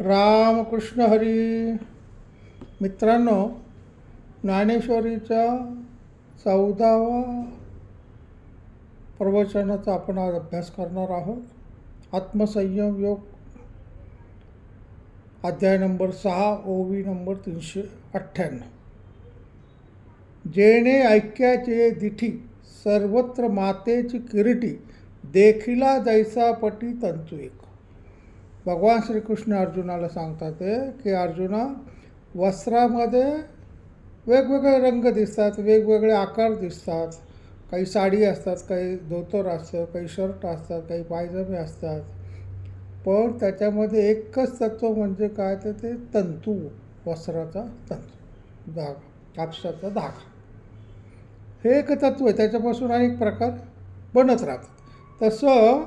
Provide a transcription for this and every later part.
रामकृष्ण हरी. मित्रांनो ज्ञानेश्वरीच्या चौदावा प्रवचनाचा आपण आज अभ्यास करणार आहोत. आत्मसंयम योग अध्याय नंबर सहा ओवी नंबर तीनशे अठ्ठ्याण्णव. जेणे ऐक्याचे दिठी सर्वत्र मातेची किरीटी देखिला जैसा पटी तंतू एक. भगवान श्रीकृष्ण अर्जुनाला सांगतात ते की अर्जुना वस्त्रामध्ये वेगवेगळे रंग दिसतात वेगवेगळे आकार दिसतात. काही साडी असतात काही धोतर असतं काही शर्ट असतात काही पायजमे असतात. पण त्याच्यामध्ये एकच तत्व म्हणजे काय? तर ते तंतू वस्त्राचा तंतू धागा कापसाचा धागा. हे एक तत्व आहे. त्याच्यापासून अनेक प्रकार बनत राहतात. तसं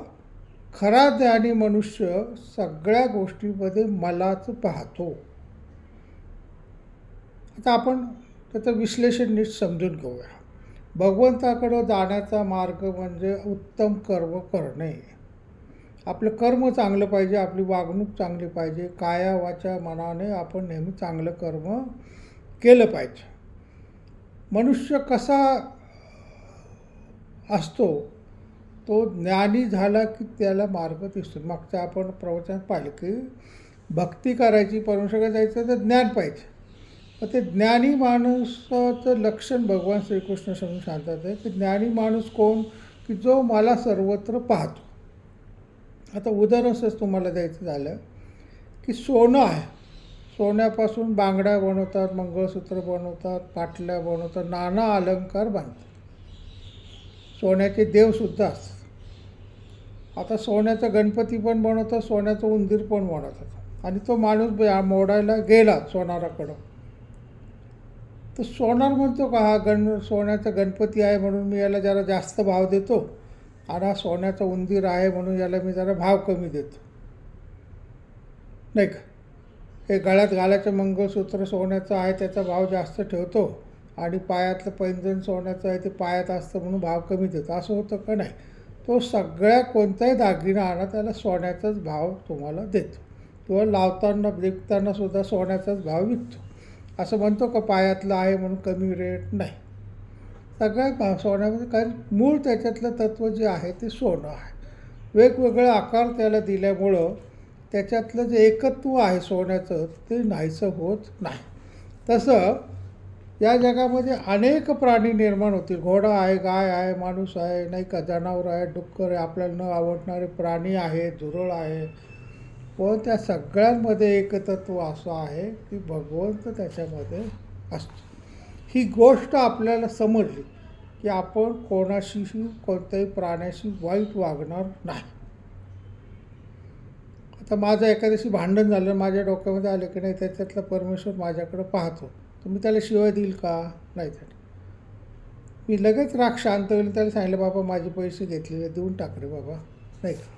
खरा ज्ञानी मनुष्य सगळ्या गोष्टीमध्ये मलाच पाहतो. आता आपण त्याचं विश्लेषण नीट समजून घेऊया. भगवंताकडं जाण्याचा मार्ग म्हणजे उत्तम कर्म करणे. आपलं कर्म चांगलं पाहिजे आपली वागणूक चांगली पाहिजे काया वाच्या मनाने आपण नेहमी चांगलं कर्म केलं पाहिजे. मनुष्य कसा असतो तो ज्ञानी झाला की त्याला मार्ग दिसतो. मागच्या आपण प्रवचनात पाहिलं की भक्ती करायची परमेश्वराकडे जायचं तर ज्ञान पाहिजे. मग ते ज्ञानी माणसाचं लक्षण भगवान श्रीकृष्ण समजून सांगतात आहे की ज्ञानी माणूस कोण की जो मला सर्वत्र पाहतो. आता उदाहरणच तुम्हाला द्यायचं झालं की सोनं आहे. सोन्यापासून बांगड्या बनवतात मंगळसूत्र बनवतात पाटल्या बनवतात नाना अलंकार बांधतात. सोन्याचे देवसुद्धा असतात. आता सोन्याचा गणपती पण बनवतात सोन्याचं उंदीर पण बनवतात. आणि तो माणूस मोडायला गेला सोनाराकडं. तर सोनार म्हणतो का हा गण सोन्याचा गणपती आहे म्हणून मी याला जरा जास्त भाव देतो आणि हा सोन्याचा उंदीर आहे म्हणून याला मी जरा भाव कमी देतो. नाही का? हे गळ्यात घालायचं मंगळसूत्र सोन्याचं आहे त्याचा भाव जास्त ठेवतो आणि पायातलं पैंजण सोन्याचं आहे ते पायात असतं म्हणून भाव कमी देतो. असं होतं का नाही? तो सगळ्या कोणताही दागिना आणा त्याला सोन्याचाच भाव तुम्हाला देतो. किंवा लावताना विकताना सुद्धा सोन्याचाच भाव विकतो. असं म्हणतो का पायातलं आहे म्हणून कमी रेट नाही. सगळ्या भाव सोन्यामध्ये कारण मूळ त्याच्यातलं तत्त्व जे आहे ते सोनं आहे. वेगवेगळे आकार त्याला दिल्यामुळं त्याच्यातलं जे एकत्व आहे सोन्याचं ते नाहीचं होत नाही. तसं या जगामध्ये अनेक प्राणी निर्माण होतील. घोडा आहे गाय आहे माणूस आहे नाही का? जनावर आहे डुक्कर आहे आपल्याला न आवडणारे प्राणी आहे झुरळ आहे. पण त्या सगळ्यांमध्ये एकतत्व असं आहे की भगवंत त्याच्यामध्ये असतो. ही गोष्ट आपल्याला समजली की आपण कोणाशीही कोणत्याही प्राण्याशी वाईट वागणार नाही. आता माझं एखाद्याशी भांडण झालं माझ्या डोक्यामध्ये आलं की नाही त्याच्यातलं परमेश्वर माझ्याकडं पाहतो. तर मी त्याला शिवाय देईल का? नाही तर मी लगेच राग शांत होईल त्याला सांगितलं बाबा माझे पैसे घेतलेले देऊन टाक रे बाबा. नाही का?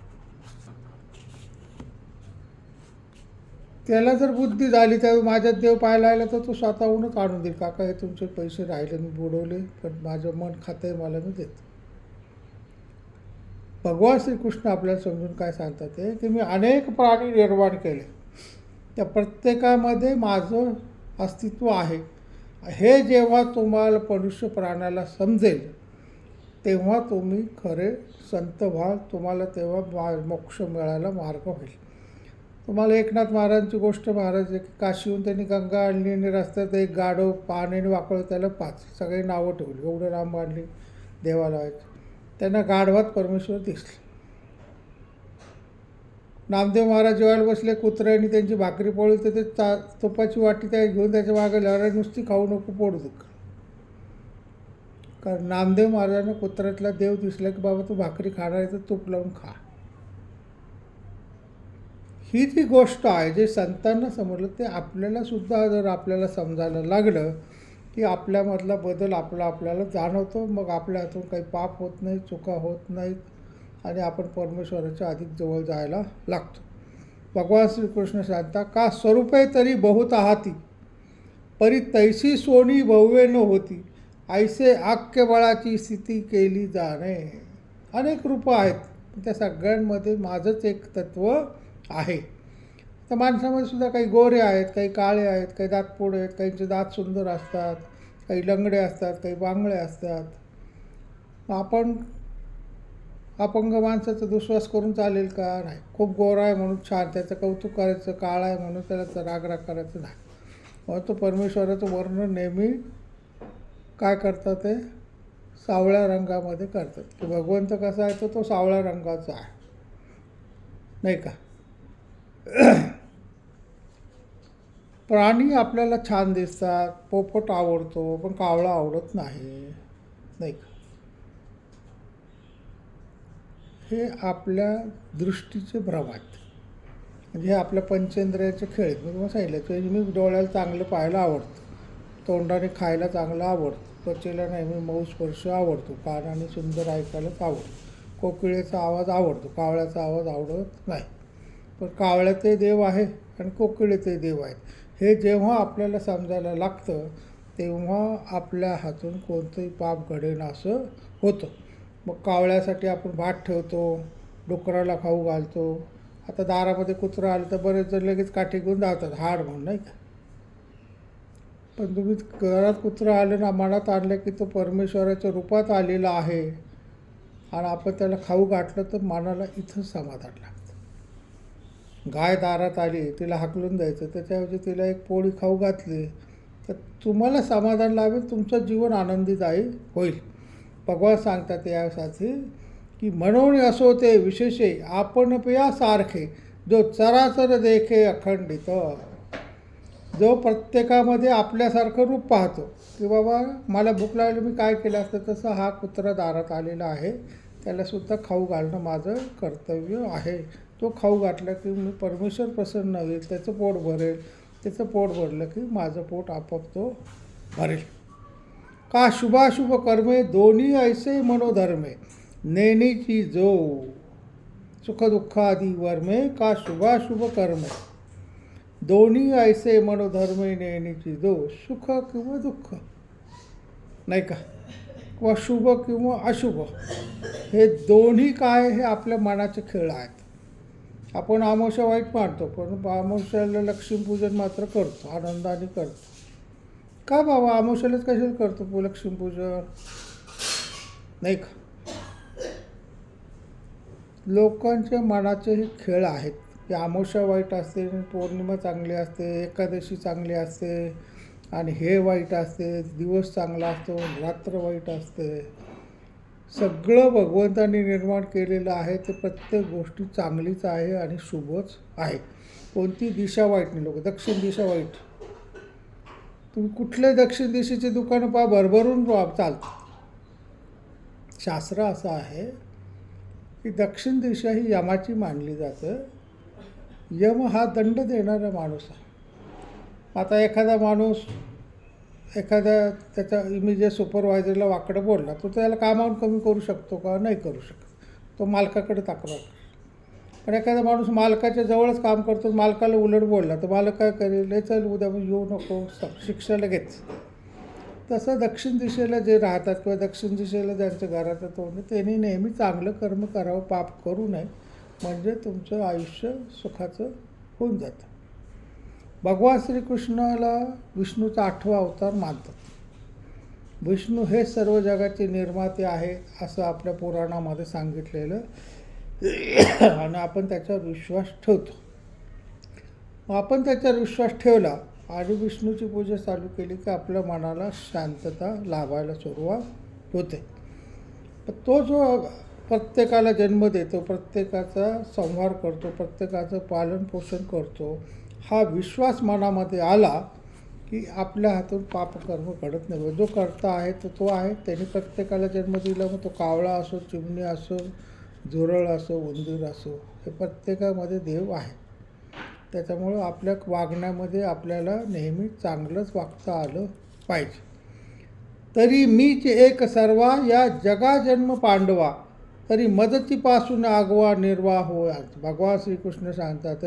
त्याला जर बुद्धी झाली तर माझ्यात देव पाहायला आला तर तो स्वतःहूनच आणून देईल. काका हे तुमचे पैसे राहिले मी बुडवले पण माझं मन खातं आहे मला मी देतो. भगवान श्रीकृष्ण आपल्याला समजून काय सांगतात ते? की मी अनेक प्राणी निर्माण केले. त्या प्रत्येकामध्ये माझं अस्तित्व आहे. हे जेव्हा तुम्हाला मनुष्य प्राण्याला समजेल तेव्हा तुम्ही खरे संत व्हाल. तुम्हाला तेव्हा मा मोक्ष मिळायला मार्ग होईल. तुम्हाला एकनाथ महाराजांची गोष्ट महाराज की काशीहून त्यांनी गंगा आणली आणि रस्त्यात एक गाडो पाण्याने वाकळं त्याला पाच सगळे नावं ठेवली. एवढं राम मांडली देवाला त्यांना गाढवात परमेश्वर दिसले. नामदेव महाराज जेवायला बसले कुत्र्याने त्यांची भाकरी पळली तर ते ता तुपाची वाटी त्या घेऊन त्याच्यामागे लढाई नुसती खाऊ नको पोट दुख कारण नामदेव महाराजांना कुत्र्यातला देव दिसला की बाबा तू भाकरी खाणार आहे तर तूप लावून खा. ही जी गोष्ट आहे जे संतांना समजलं ते आपल्याला सुद्धा जर आपल्याला समजायला लागलं की आपल्यामधला बदल आपला आपल्याला जाणवतो मग आपल्या हातून काही पाप होत नाही चुका होत नाहीत आणि आपण परमेश्वराच्या अधिक जवळ जायला लागतो. भगवान श्रीकृष्ण सांगता का स्वरूपे तरी बहुत आहाती परी तैसी सोनी भव्य न होती ऐसे आख्य बळाची स्थिती केली जाणे. अनेक रूपं आहेत त्या सगळ्यांमध्ये माझंच एक तत्त्व आहे. तर माणसामध्ये सुद्धा काही गोरे आहेत काही काळे आहेत काही दातपोडे आहेत काहींचे दात सुंदर असतात काही लंगडे असतात काही बांगडे असतात. मग आपण अपंग माणसाचा दुश्वास करून चालेल का? नाही. खूप गोरा आहे म्हणून छान. त्याचं कौतुक करायचं काळा आहे म्हणून त्याला रागराग करायचं नाही. मग तो परमेश्वराचं वर्णन नेहमी काय करतात ते? सावळ्या रंगामध्ये करतात की भगवंत कसा आहे तर तो सावळ्या रंगाचा आहे. नाही का? प्राणी आपल्याला छान दिसतात. पोपट आवडतो पण कावळा आवडत नाही. नाही का? हे आपल्या दृष्टीचे भ्रम आहेत. म्हणजे हे आपल्या पंचेंद्रियाचे खेळ आहेत. मी तुम्हाला सांगितलं ते मी डोळ्याला चांगलं पाहायला आवडतं. तोंडाने खायला चांगलं आवडतं. त्वचेला नेहमी मऊ स्पर्श आवडतो. कानाने सुंदर ऐकायलाच आवडतो. कोकिळेचा आवाज आवडतो. कावळ्याचा आवाज आवडत नाही. पण कावळ्याचे देव आहे आणि कोकिळेचे देव आहेत. हे जेव्हा आपल्याला समजायला लागतं तेव्हा आपल्या हातून कोणतंही पाप घडेन असं होतं. मग कावळ्यासाठी आपण भात ठेवतो डुकराला खाऊ घालतो. आता दारामध्ये कुत्रा आलं तर बरेच जण लगेच काठी घेऊन धावतात हाड म्हणून नाही का? पण तुम्ही घरात कुत्रं आलं ना मनात आणलं की तो परमेश्वराच्या रूपात आलेला आहे आणि आपण त्याला खाऊ गाठलं तर मनाला इथंच समाधान लागतं. गाय दारात आली तिला हाकलून द्यायचं त्याच्याऐवजी तिला एक पोळी खाऊ घातली तर तुम्हाला समाधान लावेल तुमचं जीवन आनंदीदायी होईल. भगवान सांगतात यासाठी की म्हणून असो ते विशेषे आपण पिया सारखे जो चराचर देखे अखंडित. जो प्रत्येकामध्ये आपल्यासारखं रूप पाहतो की बाबा मला भूक लागली मी काय केलं असतं तसं हा कुत्रा दारात आलेला आहे. त्यालासुद्धा खाऊ घालणं माझं कर्तव्य आहे. तो खाऊ घातला की मी परमेश्वर प्रसन्न होईल त्याचं पोट भरेल त्याचं पोट भरलं की माझं पोट आपोआप तो भरेल. का शुभाशुभ कर्मे दोन्ही ऐसे मनोधर्मे? नेणीची जो सुखदुःखादी वर्मे का शुभाशुभ कर्मे? दोन्ही ऐसे मनोधर्मे नेणीची जो सुख किंवा दुःख। नाही का? किंवा शुभ किंवा अशुभ। हे दोन्ही काय हे आपल्या मनाचे खेळ आहेत. आपण आमोशा वाईट मानतो पण आमोशाला लक्ष्मीपूजन मात्र करतो आनंदाने करतो. का बाबा? आमोशालाच कशाला करतो पू लक्ष्मीपूजन? नाही का? लोकांच्या मनाचे हे खेळ आहेत. की आमोशा वाईट असते पौर्णिमा चांगली असते एकादशी चांगली असते आणि हे वाईट असते दिवस चांगला असतो रात्र वाईट असते. सगळं भगवंतांनी निर्माण केलेलं आहे ते प्रत्येक गोष्टी चांगलीच आहे आणि शुभच आहे. कोणती दिशा वाईट नाही लोक दक्षिण दिशा वाईट. तुम्ही कुठले दक्षिण दिशेचे दुकानं पहा भरभरून चालतं. शास्त्र असं आहे की दक्षिण दिशा ही यमाची मानली जातं. यम हा दंड देणारा माणूस आहे. आता एखादा माणूस एखाद्या त्याच्या इमिजिएट सुपरवायझरला वाकडं बोलला तो त्याला कामावून कमी करू शकतो का? नाही करू शकत. तो मालकाकडे तक्रार पण एखादा माणूस मालकाच्या जवळच काम करतो मालकाला उलट बोलला तर मालक काय करेल? हे चल उद्या येऊ नको शिक्षा लगेच तसं दक्षिण दिशेला जे राहतात किंवा दक्षिण दिशेला ज्यांच्या घराचं तोंड त्यांनी नेहमी चांगलं कर्म करावं पाप करू नये. म्हणजे तुमचं आयुष्य सुखाचं होऊन जातं. भगवान श्रीकृष्णाला विष्णूचा आठवा अवतार मानतात. विष्णू हे सर्व जगाचे निर्माते आहेत असं आपल्या पुराणामध्ये सांगितलेलं. आणि आपण त्याच्यावर विश्वास ठेवतो. मग आपण त्याच्यावर विश्वास ठेवला आणि विष्णूची पूजा चालू केली की आपल्या मनाला शांतता लाभायला सुरुवात होते. तो जो प्रत्येकाला जन्म देतो प्रत्येकाचा संहार करतो प्रत्येकाचं पालनपोषण करतो हा विश्वास मनामध्ये आला की आपल्या हातून पापकर्म घडत नाही. जो करता आहे तो तो आहे. त्यांनी प्रत्येकाला जन्म दिला मग तो कावळा असो चिमणी असो झुरळ असो उंदीर असो हे प्रत्येकामध्ये देव आहे. त्याच्यामुळं आपल्या वागण्यामध्ये आपल्याला नेहमी चांगलंच वागता आलं पाहिजे. तरी मीच एक सर्वा या जगा जन्म पांडवा. तरी मदतीपासून आगवा निर्वाह हो भगवान श्रीकृष्ण सांगतात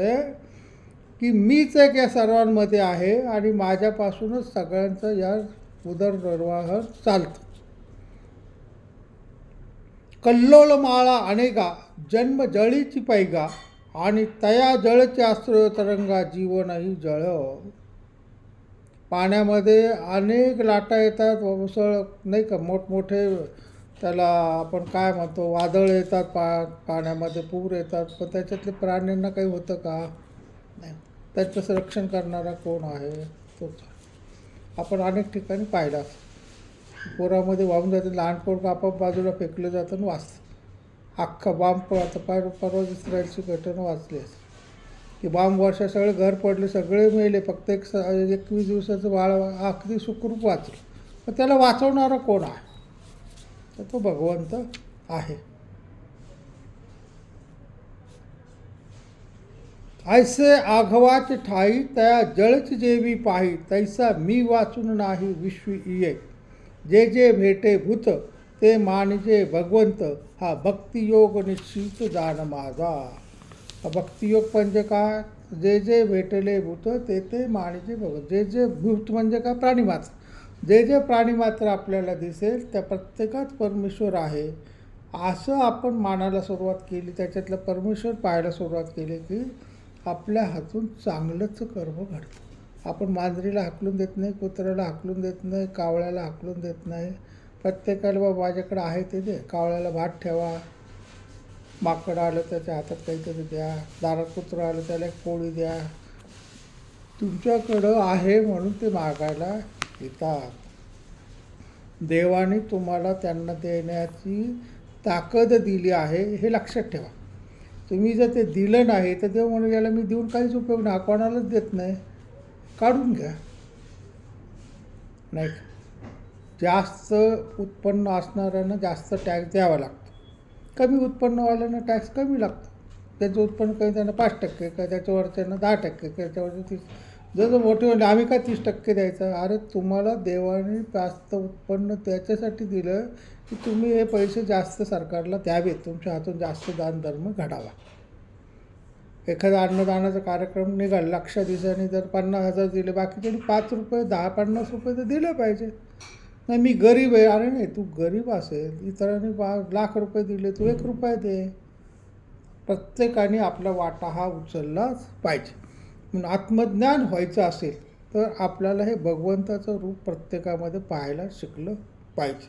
की मीच एक या सर्वांमध्ये आहे आणि माझ्यापासूनच सगळ्यांचं या उदरनिर्वाह चालतं. कल्लोलमाळा अनेगा अनेका जन्म जळीची पैगा आणि तया जळचे तरंगा जीवनही जळ. पाण्यामध्ये अनेक लाटा येतात उसळ नाही का मोठमोठे त्याला आपण काय म्हणतो वादळ येतात पा पाण्यामध्ये पूर येतात. पण त्याच्यातले प्राण्यांना काही होतं का? नाही. त्यांचं संरक्षण करणारा कोण आहे? तोच. आपण अनेक ठिकाणी पाहिला पुरामध्ये वाहून जाते. लहान पोरं आपाप बाजूला फेकलं जातं आणि वाचतं. अख्खा बांब आता पर परवा इस्रायलची घटना वाचली असेल की बांब वर्षा सगळे घर पडले सगळे मेले फक्त एक स एकवीस दिवसाचं बाळ अगदी सुखरूप वाचलं. पण त्याला वाचवणारा कोण आहे? तर तो भगवंत आहे. ऐसे आघवाचे ठाई तया जळच जेवी पाही तैसा मी वाचून नाही विश्व इये. जे जे भेटे भूत ते मानजे भगवंत हा भक्तियोग निश्चित जाण माझा. भक्तियोग म्हणजे काय? जे जे भेटले भूत ते ते मानजे भगवंत. जे जे भूत म्हणजे काय? प्राणीमात्र जे जे प्राणीमात्र आपल्याला दिसेल त्या प्रत्येकात परमेश्वर आहे. असं आपण मानायला सुरुवात केली त्याच्यातलं परमेश्वर पाहायला सुरुवात केली की आपल्या हातून चांगलंच कर्म घडतं. आपण मांजरीला हाकलून देत नाही कुत्र्याला हाकलून देत नाही कावळ्याला हाकलून देत नाही. प्रत्येकाला बाबा माझ्याकडे आहे ते दे. कावळ्याला भात ठेवा. माकड आलं त्याच्या हातात काहीतरी द्या. दारात कुत्रं आलं त्याला एक पोळी द्या. तुमच्याकडं आहे म्हणून ते मागायला येतात. देवाने तुम्हाला त्यांना देण्याची ताकद दिली आहे हे लक्षात ठेवा. तुम्ही जर ते दिलं नाही तर देव म्हणून याला मी देऊन काहीच उपयोग नाही कोणालाच देत नाही. काढून घ्या. नाही जास्त उत्पन्न असणाऱ्यांना जास्त टॅक्स द्यावा लागतो. कमी उत्पन्नवाल्यांना टॅक्स कमी लागतो. त्याचं उत्पन्न काही त्यांना पाच टक्के काय त्याच्यावरच्यांना दहा टक्के त्याच्यावरचे तीस जसं मोठे म्हणजे आम्ही काय तीस टक्के द्यायचं? अरे तुम्हाला देवाने जास्त उत्पन्न त्याच्यासाठी दिलं की तुम्ही हे पैसे जास्त सरकारला द्यावेत. तुमच्या हातून जास्त दान धर्म घडावा. एखादा अन्नदानाचा कार्यक्रम निघाला लक्ष दिवसांनी जर पन्नास हजार दिले बाकी तरी पाच रुपये दहा पन्नास रुपये तर दिले पाहिजे. नाही मी गरीब आहे. अरे नाही तू गरीब असेल इतरांनी बा लाख रुपये दिले तू एक रुपये दे. प्रत्येकाने आपला वाटा हा उचललाच पाहिजे. म्हणून आत्मज्ञान व्हायचं असेल तर आपल्याला हे भगवंताचं रूप प्रत्येकामध्ये पाहायला शिकलं पाहिजे.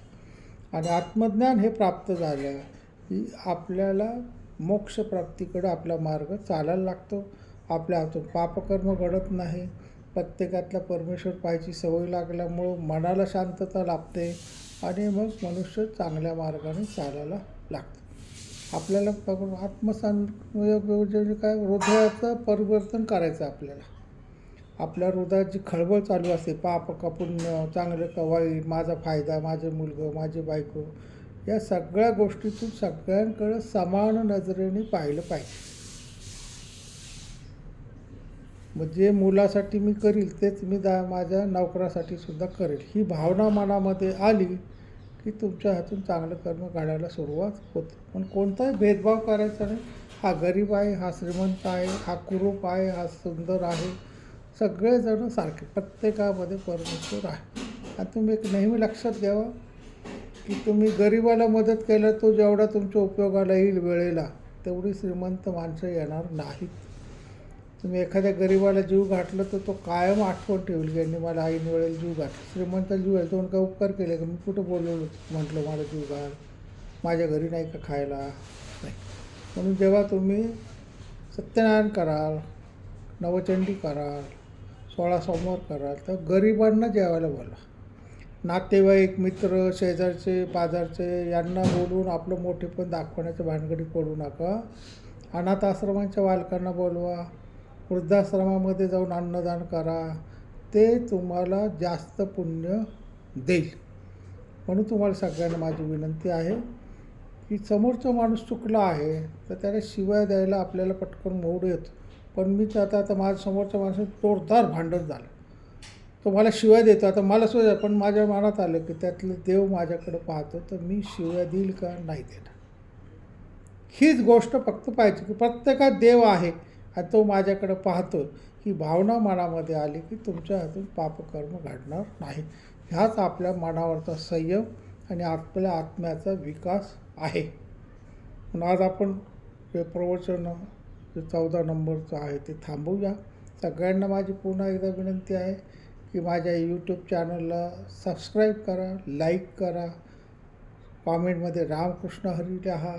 आणि आत्मज्ञान हे प्राप्त झालं की आपल्याला मोक्षप्राप्तीकडं आपला मार्ग चालायला लागतो. आपल्या हातून पापकर्म घडत नाही. प्रत्येकातला परमेश्वर पाहायची सवय लागल्यामुळं मनाला शांतता लाभते आणि मग मनुष्य चांगल्या मार्गाने चालायला लागतो. आपल्याला बघून म्हणजे काय हृदयाचं परिवर्तन करायचं आपल्याला? आपल्या हृदयात जी खळबळ चालू असते पाप कापून चांगलं का वाईट माझा फायदा माझे मुलगं माझी बायको या सगळ्या गोष्टीतून सगळ्यांकडं समान नजरेने पाहिलं पाहिजे. मग जे मुलासाठी मी करील तेच मी दा माझ्या नोकरासाठी सुद्धा करेल. ही भावना मनामध्ये आली की तुमच्या हातून चांगलं कर्म काढायला सुरुवात होते. पण कोणताही भेदभाव करायचा नाही. हा गरीब आहे हा श्रीमंत आहे हा कुरूप आहे हा सुंदर आहे. सगळेजण सारखे प्रत्येकामध्ये परमेश्वर आहे. आणि तुम्ही एक नेहमी लक्षात घ्यावं की तुम्ही गरिबाला मदत केलं तो जेवढा तुमच्या उपयोगाला येईल वेळेला तेवढी श्रीमंत माणसं येणार नाहीत. तुम्ही एखाद्या गरिबाला जीव घातलं तर तो कायम आठवण ठेवेल की यांनी मला आईन वेळेला जीव घातला. श्रीमंत जीव आहे तो काय उपकार केले का मी कुठं बोलवलं म्हटलं मला जीव घाल. माझ्या घरी नाही का खायला? नाही. म्हणून जेव्हा तुम्ही सत्यनारायण कराल नवचंडी कराल सोळा सोमवार कराल तर गरिबांना जेवायला बोला नातेवाईक मित्र शेजारचे पाजारचे यांना बोलवून आपलं मोठेपण दाखवण्याचं भानगडी पडू नका. अनाथ आश्रमांच्या बालकांना बोलवा. वृद्धाश्रमामध्ये जाऊन अन्नदान करा. ते तुम्हाला जास्त पुण्य देईल. म्हणून तुम्हाला सगळ्यांना माझी विनंती आहे की समोरचा माणूस चुकला आहे तर त्याला शिवाय द्यायला आपल्याला पटकन मोड येतो. पण मी तर आता आता माझ्या समोरच्या माणसात जोरदार भांडण झालं. तो मला शिवाय देतो. आता मला सुद्धा पण माझ्या मनात आलं की त्यातलं देव माझ्याकडं पाहतो तर मी शिवाय देईल का नाही देणार? हीच गोष्ट फक्त पाहिजे की प्रत्येकात देव आहे आणि तो माझ्याकडं पाहतो. ही भावना मनामध्ये आली की तुमच्या हातून पापकर्म घडणार नाही. ह्याच आपल्या मनावरचा संयम आणि आपल्या आत्म्याचा विकास आहे. म्हणून आज आपण हे प्रवचन जे चौदा नंबरचं आहे ते थांबवूया सगळ्यांना माझी पुन्हा एकदा विनंती आहे. की माझ्या यूट्यूब चॅनलला सबस्क्राईब करा लाईक करा. कॉमेंटमध्ये रामकृष्ण हरी लिहा.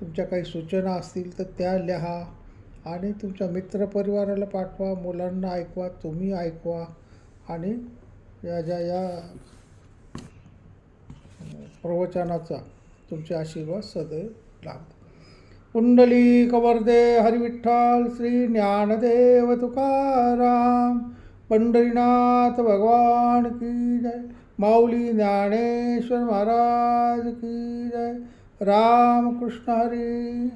तुमच्या काही सूचना असतील तर त्या लिहा. आणि तुमच्या मित्रपरिवाराला पाठवा मुलांना ऐकवा तुम्ही ऐकवा. आणि या ज्या या प्रवचनाचा तुमचे आशीर्वाद सदैव लाभ. कुंडली कवर्दे हरिविठ्ठल श्री ज्ञानदेव तुकाराम. पंढरीनाथ भगवान की जय। माऊली ज्ञानेश्वर महाराज की जय। राम कृष्ण हरी।